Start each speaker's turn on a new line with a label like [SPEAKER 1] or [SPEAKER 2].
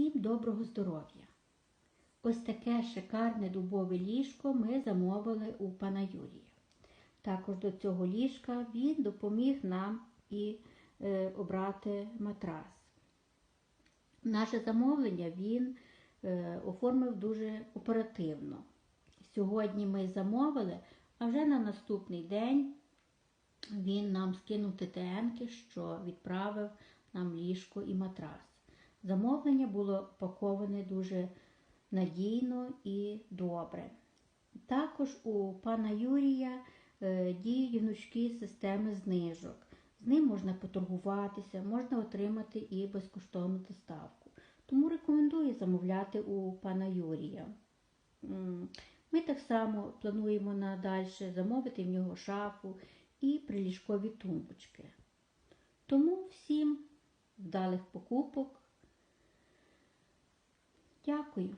[SPEAKER 1] Всім доброго здоров'я! Ось таке шикарне дубове ліжко ми замовили у пана Юрія. Також до цього ліжка він допоміг нам і е, обрати матрас. Наше замовлення він е, оформив дуже оперативно. Сьогодні ми замовили, а вже на наступний день він нам скинув ТТНки, що відправив нам ліжко і матрас. Замовлення було паковане дуже надійно і добре. Також у пана Юрія е, діють гнучкі системи знижок. З ним можна поторгуватися, можна отримати і безкоштовну доставку. Тому рекомендую замовляти у пана Юрія. Ми так само плануємо надалі замовити в нього шафу і приліжкові тумбочки. Тому всім вдалих покупок. Дякую.